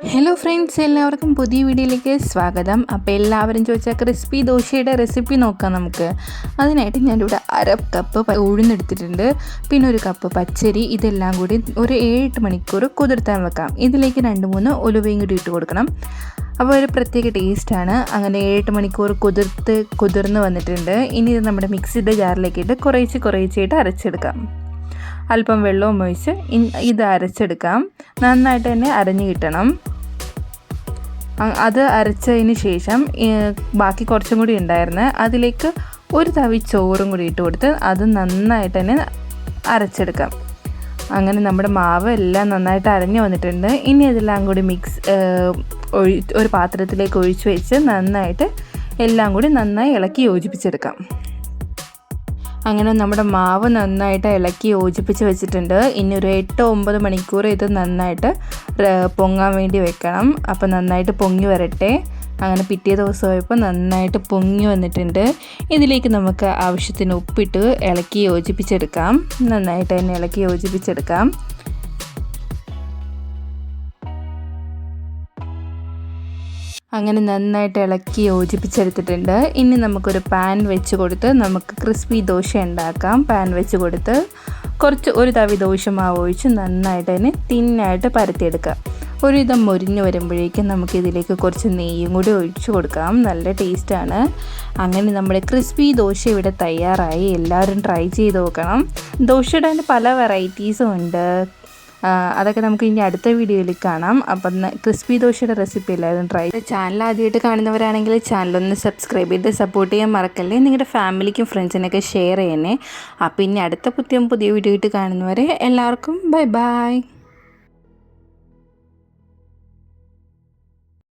Hello friends എല്ലാവർക്കും പുതിയ വീഡിയോയിലേക്ക് സ്വാഗതം. അപ്പോൾ എല്ലാവരും ചോദിച്ചാൽ ക്രിസ്പി ദോശയുടെ റെസിപ്പി നോക്കാം നമുക്ക്. അതിനായിട്ട് ഞാനിവിടെ അര കപ്പ് ഉഴുന്നെടുത്തിട്ടുണ്ട്. പിന്നെ ഒരു കപ്പ് പച്ചരി ഇതെല്ലാം കൂടി ഒരു ഏഴെട്ട് മണിക്കൂർ കുതിർത്താൻ വെക്കാം. ഇതിലേക്ക് രണ്ട് മൂന്ന് ഉലുവയും കൂടി ഇട്ട് കൊടുക്കണം. അപ്പോൾ ഒരു പ്രത്യേക ടേസ്റ്റാണ് അങ്ങനെ ഏഴെട്ട് മണിക്കൂർ കുതിർത്ത് കുതിർന്ന് വന്നിട്ടുണ്ട്. ഇനി ഇത് നമ്മുടെ മിക്സിയുടെ ജാറിലേക്ക് ഇട്ട് കുറേശ്ശെ കുറേശ്ശെയായിട്ട് അരച്ചെടുക്കാം. അല്പം വെള്ളവും ഒഴിച്ച് ഇത് അരച്ചെടുക്കാം. നന്നായിട്ട് തന്നെ അരഞ്ഞു കിട്ടണം. അത് അരച്ചതിന് ശേഷം ബാക്കി കുറച്ചും കൂടി ഉണ്ടായിരുന്നു അതിലേക്ക് ഒരു തവി ചോറും കൂടി ഇട്ട് കൊടുത്ത് അത് നന്നായിട്ട് തന്നെ അരച്ചെടുക്കാം. അങ്ങനെ നമ്മുടെ മാവ് എല്ലാം നന്നായിട്ട് അരഞ്ഞു വന്നിട്ടുണ്ട്. ഇനി ഇതെല്ലാം കൂടി മിക്സ് ഒഴി ഒരു പാത്രത്തിലേക്ക് ഒഴിച്ച് വെച്ച് നന്നായിട്ട് എല്ലാം കൂടി നന്നായി ഇളക്കി യോജിപ്പിച്ചെടുക്കാം. അങ്ങനെ നമ്മുടെ മാവ് നന്നായിട്ട് ഇളക്കി യോജിപ്പിച്ച് വെച്ചിട്ടുണ്ട്. ഇനി ഒരു എട്ട് ഒമ്പത് മണിക്കൂർ ഇത് നന്നായിട്ട് പൊങ്ങാൻ വേണ്ടി വെക്കണം. അപ്പോൾ നന്നായിട്ട് പൊങ്ങി വരട്ടെ. അങ്ങനെ പിറ്റേ ദിവസമായപ്പോൾ നന്നായിട്ട് പൊങ്ങി വന്നിട്ടുണ്ട്. ഇതിലേക്ക് നമുക്ക് ആവശ്യത്തിന് ഉപ്പിട്ട് ഇളക്കി യോജിപ്പിച്ചെടുക്കാം. നന്നായിട്ട് തന്നെ ഇളക്കി യോജിപ്പിച്ചെടുക്കാം. അങ്ങനെ നന്നായിട്ട് ഇളക്കി യോജിപ്പിച്ചെടുത്തിട്ടുണ്ട്. ഇനി നമുക്കൊരു പാൻ വെച്ച് കൊടുത്ത് നമുക്ക് ക്രിസ്പി ദോശ ഉണ്ടാക്കാം. പാൻ വെച്ച് കൊടുത്ത് കുറച്ച് ഒരു തവി ദോശ ഒഴിച്ച് നന്നായിട്ട് അതിന് തിന്നായിട്ട് പരത്തിയെടുക്കാം. ഒരുവിധം മുരിഞ്ഞ് വരുമ്പോഴേക്കും നമുക്കിതിലേക്ക് കുറച്ച് നെയ്യും കൂടി ഒഴിച്ചു കൊടുക്കാം. നല്ല ടേസ്റ്റാണ് അങ്ങനെ നമ്മുടെ ക്രിസ്പി ദോശ ഇവിടെ തയ്യാറായി. എല്ലാവരും ട്രൈ ചെയ്ത് നോക്കണം. ദോശയുടെ പല വെറൈറ്റീസും ഉണ്ട്. അതൊക്കെ നമുക്ക് ഇനി അടുത്ത വീഡിയോയിൽ കാണാം. അപ്പം ക്രിസ്പി ദോശയുടെ റെസിപ്പി എല്ലാവരും ട്രൈ ചാനൽ ആദ്യമായിട്ട് കാണുന്നവരാണെങ്കിൽ ചാനലൊന്ന് സബ്സ്ക്രൈബ് ചെയ്ത് സപ്പോർട്ട് ചെയ്യാൻ മറക്കല്ലേ. നിങ്ങളുടെ ഫാമിലിക്കും ഫ്രണ്ട്സിനൊക്കെ ഷെയർ ചെയ്യണേ. അപ്പം ഇനി അടുത്ത പുതിയ പുതിയ വീഡിയോ ആയിട്ട് കാണുന്നവരെ എല്ലാവർക്കും ബൈ ബൈ